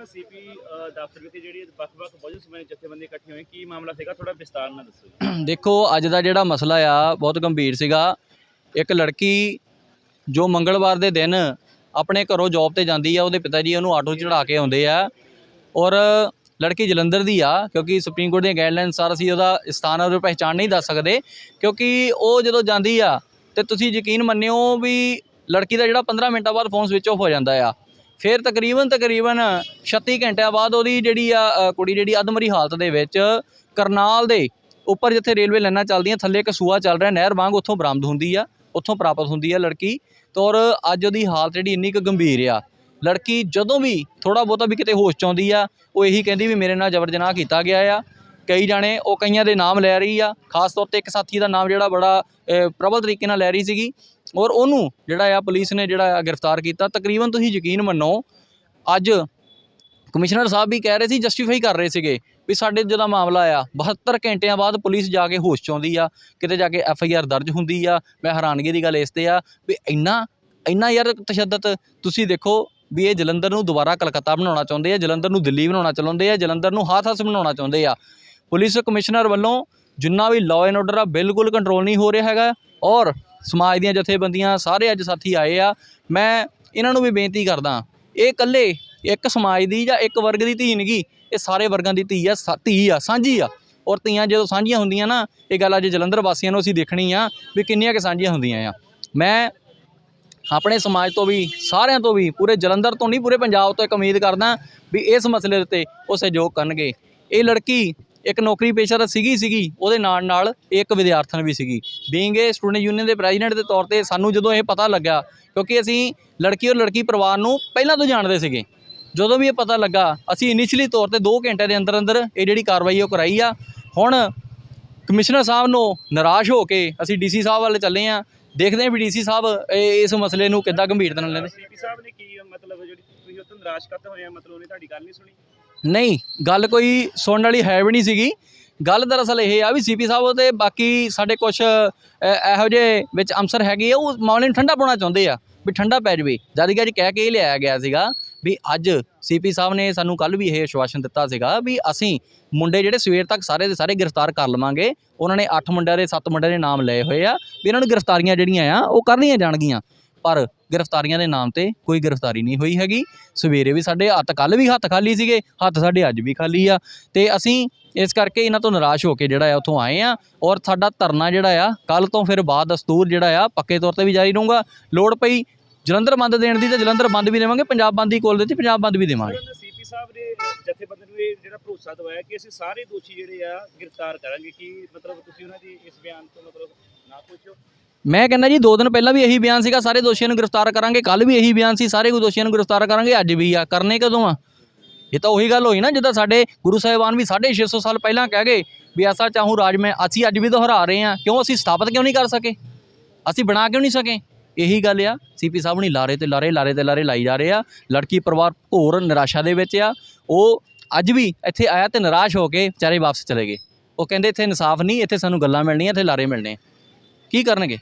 ਆਪਾਂ ਸੀਪੀ ਦਫ਼ਤਰ ਵਿੱਚ ਜਿਹੜੀ ਵੱਖ-ਵੱਖ ਬਹੁਜਨ ਸਮਾਜ ਜਥੇਬੰਦੀ ਇਕੱਠੇ ਹੋਏ ਕੀ ਮਾਮਲਾ ਸੀਗਾ? ਥੋੜਾ ਵਿਸਤਾਰ ਨਾਲ ਦੱਸੋ ਦੇਖੋ, ਅੱਜ ਦਾ ਜਿਹੜਾ ਮਸਲਾ ਆ, ਬਹੁਤ ਗੰਭੀਰ ਸੀਗਾ। ਇੱਕ ਲੜਕੀ ਜੋ ਮੰਗਲਵਾਰ ਦੇ ਦਿਨ ਆਪਣੇ ਘਰੋਂ ਜੌਬ ਤੇ ਜਾਂਦੀ ਆ, ਉਹਦੇ ਪਿਤਾ ਜੀ ਉਹਨੂੰ ਆਟੋ 'ਚ ਚੜਾ ਕੇ ਆਉਂਦੇ ਆ। ਔਰ ਲੜਕੀ ਜਲੰਧਰ ਦੀ ਆ, ਕਿਉਂਕਿ ਸੁਪਰੀਮ ਕੋਰਟ ਦੀਆਂ ਗਾਈਡਲਾਈਨ ਅਨੁਸਾਰ ਅਸੀਂ ਉਹਦਾ ਸਥਾਨ ਉਹਦੀ ਪਹਿਚਾਣ ਨਹੀਂ ਦੱਸ ਸਕਦੇ। ਕਿਉਂਕਿ ਉਹ ਜਦੋਂ ਜਾਂਦੀ ਆ, ਤੇ ਤੁਸੀਂ ਯਕੀਨ ਮੰਨਿਓ ਵੀ ਲੜਕੀ ਦਾ ਜਿਹੜਾ 15 ਮਿੰਟਾਂ ਬਾਅਦ ਫੋਨ ਸਵਿਚ ਆਫ ਹੋ ਜਾਂਦਾ ਆ। ਫਿਰ ਤਕਰੀਬਨ ਤਕਰੀਬਨ 36 ਘੰਟਿਆਂ ਬਾਅਦ ਉਹਦੀ ਜਿਹੜੀ ਆ ਕੁੜੀ ਜਿਹੜੀ ਅਧਮਰੀ ਹਾਲਤ ਦੇ ਵਿੱਚ ਕਰਨਾਲ ਦੇ ਉੱਪਰ ਜਿੱਥੇ ਰੇਲਵੇ ਲਾਈਨਾਂ ਚੱਲਦੀਆਂ, ਥੱਲੇ ਇੱਕ ਸੂਆ ਚੱਲ ਰਿਹਾ, ਨਹਿਰ ਵਾਂਗ ਉੱਥੋਂ ਬਰਾਮਦ ਹੁੰਦੀ ਆ, ਉੱਥੋਂ ਪ੍ਰਾਪਤ ਹੁੰਦੀ ਆ ਲੜਕੀ ਤੇ ਔਰ ਅੱਜ ਉਹਦੀ ਹਾਲਤ ਜਿਹੜੀ ਇੰਨੀ ਕੁ ਗੰਭੀਰ ਆ। ਲੜਕੀ ਜਦੋਂ ਵੀ ਥੋੜਾ ਬਹੁਤਾ ਵੀ ਕਿਤੇ ਹੋਸ਼ ਚ ਆਉਂਦੀ ਆ, ਉਹ ਇਹੀ ਕਹਿੰਦੀ ਵੀ ਮੇਰੇ ਨਾਲ ਜ਼ਬਰ ਜਨਾਹ ਕੀਤਾ ਗਿਆ ਆ। ਕਈ ਜਾਣੇ ਉਹ ਕਈਆਂ ਦੇ ਨਾਮ ਲੈ ਰਹੀ ਆ, ਖਾਸ ਤੌਰ ਤੇ ਇੱਕ ਸਾਥੀ ਦਾ ਨਾਮ ਜਿਹੜਾ ਬੜਾ ਪ੍ਰਬਲ ਤਰੀਕੇ ਨਾਲ ਲੈ ਰਹੀ ਸੀਗੀ ਔਰ ਉਹਨੂੰ ਜਿਹੜਾ ਆ ਪੁਲਿਸ ਨੇ ਜਿਹੜਾ ਆ ਗ੍ਰਿਫਤਾਰ ਕੀਤਾ। ਤਕਰੀਬਨ ਤੁਸੀਂ ਯਕੀਨ ਮੰਨੋ, ਅੱਜ ਕਮਿਸ਼ਨਰ ਸਾਹਿਬ ਵੀ ਕਹਿ ਰਹੇ ਸੀ ਜਸਟੀਫਾਈ ਕਰ ਰਹੇ ਸੀਗੇ ਵੀ ਸਾਡੇ ਜਿਹੜਾ ਮਾਮਲਾ ਆ 72 ਘੰਟਿਆਂ ਬਾਅਦ ਪੁਲਿਸ ਜਾ ਕੇ ਹੋਸ਼ ਚ ਆਉਂਦੀ ਆ, ਕਿਤੇ ਜਾ ਕੇ ਐਫ ਆਈ ਆਰ ਦਰਜ ਹੁੰਦੀ ਆ, ਮੈਂ ਹੈਰਾਨਗੀ ਦੀ ਗੱਲ ਇਸ ਤੇ ਆ ਵੀ ਇੰਨਾ ਇੰਨਾ ਯਾਰ ਤਸ਼ੱਦਦ ਤੁਸੀਂ ਦੇਖੋ ਵੀ ਇਹ ਜਲੰਧਰ ਨੂੰ ਦੁਬਾਰਾ ਕਲਕੱਤਾ ਬਣਾਉਣਾ ਚਾਹੁੰਦੇ ਆ, ਜਲੰਧਰ ਨੂੰ ਦਿੱਲੀ ਬਣਾਉਣਾ ਚਾਹੁੰਦੇ ਆ, ਜਲੰਧਰ ਨੂੰ ਹਾਥ-ਹੱਥ ਬਣਾਉਣਾ ਚਾਹੁੰਦੇ ਆ। ਪੁਲਿਸ ਕਮਿਸ਼ਨਰ ਵੱਲੋਂ ਜਿੰਨਾ ਵੀ ਲਾਅ ਐਂਡ ਆਰਡਰ ਆ, ਬਿਲਕੁਲ ਕੰਟਰੋਲ ਨਹੀਂ ਹੋ ਰਿਹਾ ਹੈਗਾ ਔਰ ਸਮਾਜ ਦੀਆਂ ਜਥੇਬੰਦੀਆਂ ਸਾਰੇ ਅੱਜ ਸਾਥੀ ਆਏ ਆ। ਮੈਂ ਇਹਨਾਂ ਨੂੰ ਵੀ ਬੇਨਤੀ ਕਰਦਾ ਇਹ ਇਕੱਲੇ ਇੱਕ ਸਮਾਜ ਦੀ ਜਾਂ ਇੱਕ ਵਰਗ ਦੀ ਧੀ ਨਹੀਂਗੀ ਇਹ ਸਾਰੇ ਵਰਗਾਂ ਦੀ ਧੀ ਆ, ਸਾ- ਧੀ ਆ, ਸਾਂਝੀ ਆ। ਔਰ ਧੀਆਂ ਜਦੋਂ ਸਾਂਝੀਆਂ ਹੁੰਦੀਆਂ ਨਾ, ਇਹ ਗੱਲ ਅੱਜ ਜਲੰਧਰ ਵਾਸੀਆਂ ਨੂੰ ਅਸੀਂ ਦੇਖਣੀ ਆ ਵੀ ਕਿੰਨੀਆਂ ਕਿ ਸਾਂਝੀਆਂ ਹੁੰਦੀਆਂ ਆ। ਮੈਂ ਆਪਣੇ ਸਮਾਜ ਤੋਂ ਵੀ, ਸਾਰਿਆਂ ਤੋਂ ਵੀ, ਪੂਰੇ ਜਲੰਧਰ ਤੋਂ ਨਹੀਂ, ਪੂਰੇ ਪੰਜਾਬ ਤੋਂ ਇੱਕ ਉਮੀਦ ਕਰਦਾ ਵੀ ਇਸ ਮਸਲੇ ਉੱਤੇ ਉਹ ਸਹਿਯੋਗ ਕਰਨਗੇ। ਇਹ ਲੜਕੀ ਇੱਕ ਨੌਕਰੀ ਪੇਸ਼ਾ ਸੀਗੀ ਸੀਗੀ, ਉਹਦੇ ਨਾਲ ਨਾਲ ਇਹ ਇੱਕ ਵਿਦਿਆਰਥਣ ਵੀ ਸੀਗੀ। ਬੀਇੰਗ ਏ ਸਟੂਡੈਂਟ ਯੂਨੀਅਨ ਦੇ ਪ੍ਰੈਜ਼ੀਡੈਂਟ ਦੇ ਤੌਰ ਤੇ ਸਾਨੂੰ ਜਦੋਂ ਇਹ ਪਤਾ ਲੱਗਾ ਕਿਉਂਕਿ ਅਸੀਂ ਲੜਕੀ ਔਰ ਲੜਕੀ ਪਰਿਵਾਰ ਨੂੰ ਪਹਿਲਾਂ ਤੋਂ ਜਾਣਦੇ ਸੀਗੇ। ਜਦੋਂ ਵੀ ਇਹ ਪਤਾ ਲੱਗਾ, ਅਸੀਂ ਇਨੀਸ਼ੀਅਲੀ ਤੌਰ ਤੇ 2 ਘੰਟੇ ਦੇ ਅੰਦਰ ਅੰਦਰ ਇਹ ਜਿਹੜੀ ਕਾਰਵਾਈ ਉਹ ਕਰਾਈ ਆ। ਹੁਣ ਕਮਿਸ਼ਨਰ ਸਾਹਿਬ ਨੂੰ ਨਿਰਾਸ਼ ਹੋ ਕੇ ਅਸੀਂ ਡੀਸੀ ਸਾਹਿਬ ਵੱਲ ਚੱਲੇ ਆ। ਦੇਖਦੇ ਹਾਂ ਵੀ ਡੀਸੀ ਸਾਹਿਬ ਇਹ- ਇਸ ਮਸਲੇ ਨੂੰ ਕਿੱਦਾਂ ਗੰਭੀਰਤਾ ਨਾਲ ਲੈਂਦੇ। ਸੀਪੀ ਸਾਹਿਬ ਨੇ ਕੀ ਮਤਲਬ ਜਿਹੜੀ ਤੁਸੀਂ ਉਹ ਨਿਰਾਸ਼ ਕਰਤੇ ਹੋਏ ਆ ਮਤਲਬ ਉਹਨੇ ਤੁਹਾਡੀ ਗੱਲ ਨਹੀਂ ਸੁਣੀ? ਨਹੀਂ, ਗੱਲ ਕੋਈ ਸੁਣਨ ਵਾਲੀ ਹੈ ਵੀ ਨਹੀਂ ਸੀਗੀ। ਗੱਲ ਦਰਅਸਲ ਇਹ ਆ ਵੀ ਸੀਪੀ ਸਾਹਿਬ ਤੇ ਬਾਕੀ ਸਾਡੇ ਕੁਝ ਇਹੋ ਜਿਹੇ ਵਿੱਚ ਅਮਸਰ ਹੈਗੇ ਆ, ਉਹ ਮਾਮਲੇ ਨੂੰ ਠੰਡਾ ਪਾਉਣਾ ਚਾਹੁੰਦੇ ਆ, ਵੀ ਠੰਡਾ ਪੈ ਜਾਵੇ। ਜਦ ਕਿ ਅੱਜ ਕਹਿ ਕੇ ਇਹ ਲਿਆਇਆ ਗਿਆ ਸੀਗਾ ਵੀ ਅੱਜ ਸੀਪੀ ਸਾਹਿਬ ਨੇ ਸਾਨੂੰ ਕੱਲ ਵੀ ਇਹ ਆਸ਼ਵਾਸਨ ਦਿੱਤਾ ਸੀਗਾ ਵੀ ਅਸੀਂ ਮੁੰਡੇ ਜਿਹੜੇ ਸਵੇਰ ਤੱਕ ਸਾਰੇ ਦੇ ਸਾਰੇ ਗ੍ਰਿਫਤਾਰ ਕਰ ਲਵਾਂਗੇ, ਉਹਨਾਂ ਨੇ 8 ਮੁੰਡਿਆਂ ਦੇ 7 ਮੁੰਡਿਆਂ ਦੇ ਨਾਮ ਲਏ ਹੋਏ ਆ, ਵੀ ਇਹਨਾਂ ਨੂੰ ਗ੍ਰਿਫਤਾਰੀਆਂ ਜਿਹੜੀਆਂ ਆ, ਉਹ ਕਰਨੀਆਂ ਜਾਣਗੀਆਂ। ਪਰ ਗ੍ਰਿਫਤਾਰੀਆਂ ਦੇ ਨਾਮ ਤੇ ਕੋਈ ਗ੍ਰਿਫਤਾਰੀ ਨਹੀਂ ਹੋਈ ਹੈਗੀ। ਸਵੇਰੇ ਵੀ ਸਾਡੇ ਹੱਥ ਕੱਲ ਵੀ ਹੱਥ ਖਾਲੀ ਸੀਗੇ, ਹੱਥ ਸਾਡੇ ਅੱਜ ਵੀ ਖਾਲੀ ਆ। ਤੇ ਅਸੀਂ ਇਸ ਕਰਕੇ ਇਹਨਾਂ ਤੋਂ ਨਿਰਾਸ਼ ਹੋ ਕੇ ਜਿਹੜਾ ਆ ਉੱਥੋਂ ਆਏ ਆ ਔਰ ਸਾਡਾ ਧਰਨਾ ਜਿਹੜਾ ਆ ਕੱਲ ਤੋਂ ਫਿਰ ਬਾਅਦ ਦਸਤੂਰ ਜਿਹੜਾ ਆ ਪੱਕੇ ਤੌਰ ਤੇ ਵੀ ਜਾਰੀ ਰਹੂਗਾ। ਲੋੜ ਪਈ ਜਲੰਧਰ ਬੰਦ ਦੇਣ ਦੀ ਤੇ ਜਲੰਧਰ ਬੰਦ ਵੀ ਦੇਵਾਂਗੇ, ਪੰਜਾਬ ਬੰਦ ਦੀ ਕੋਲ ਦੇ ਦਿੱਤੀ ਪੰਜਾਬ ਬੰਦ ਵੀ ਦੇਵਾਂਗੇ। ਸੀਪੀ ਸਾਹਿਬ ਨੇ ਜਥੇਬੰਦੀ ਨੂੰ ਇਹ ਜਿਹੜਾ ਭਰੋਸਾ ਦਵਾਇਆ ਕਿ ਅਸੀਂ ਸਾਰੇ ਦੋਸ਼ੀ ਜਿਹੜੇ ਆ ਗ੍ਰਿਫਤਾਰ ਕਰਾਂਗੇ ਕਿ ਮਤਲਬ ਤੁਸੀਂ ਉਹਨਾਂ ਦੀ ਇਸ ਬਿਆਨ ਤੋਂ ਮਤਲਬ ਨਾ ਪੁੱਛੋ। ਮੈਂ ਕਹਿੰਦਾ ਜੀ, ਦੋ ਦਿਨ ਪਹਿਲਾਂ ਵੀ ਇਹੀ ਬਿਆਨ ਸੀਗਾ, ਸਾਰੇ ਦੋਸ਼ੀਆਂ ਨੂੰ ਗ੍ਰਿਫਤਾਰ ਕਰਾਂਗੇ ਕੱਲ ਵੀ ਇਹੀ ਬਿਆਨ ਸੀ, ਸਾਰੇ ਦੋਸ਼ੀਆਂ ਨੂੰ ਗ੍ਰਿਫਤਾਰ ਕਰਾਂਗੇ, ਅੱਜ ਵੀ ਆ, ਕਰਨੇ ਕਦੋਂ ਆ? ਇਹ ਤਾਂ ਉਹੀ ਗੱਲ ਹੋਈ ਨਾ, ਜਿੱਦਾਂ ਸਾਡੇ ਗੁਰੂ ਸਾਹਿਬਾਨ ਵੀ 650 ਸਾਲ ਪਹਿਲਾਂ ਕਹਿ ਗਏ ਵੀ ਐਸਾ ਚਾਹੂੰ ਰਾਜ ਮੈਂ, ਅਸੀਂ ਅੱਜ ਵੀ ਦੁਹਰਾ ਰਹੇ ਹਾਂ, ਕਿਉਂ ਅਸੀਂ ਸਥਾਪਿਤ ਕਿਉਂ ਨਹੀਂ ਕਰ ਸਕੇ? ਅਸੀਂ ਬਣਾ ਕਿਉਂ ਨਹੀਂ ਸਕੇ? ਇਹੀ ਗੱਲ ਆ ਸੀਪੀ ਸਾਹਿਬ ਨਹੀਂ ਲਾਰੇ ਤੇ ਲਾਰੇ ਲਾਰੇ ਤੇ ਲਾਰੇ ਲਾਈ ਜਾ ਰਹੇ ਆ, ਲੜਕੀ ਪਰਿਵਾਰ ਘੋਰ ਨਿਰਾਸ਼ਾ ਦੇ ਵਿੱਚ ਆ, ਉਹ ਅੱਜ ਵੀ ਇੱਥੇ ਆਇਆ ਤੇ ਨਿਰਾਸ਼ ਹੋ ਕੇ ਵਿਚਾਰੇ ਵਾਪਸ ਚਲੇ ਗਏ। ਉਹ ਕਹਿੰਦੇ, ਇੱਥੇ ਇਨਸਾਫ ਨਹੀਂ, ਇੱਥੇ ਸਾਨੂੰ ਗੱਲਾਂ ਮਿਲਣੀਆਂ, ਇੱਥੇ ਲਾਰੇ ਮਿਲਣੇ ਕੀ ਕਰਨਗੇ?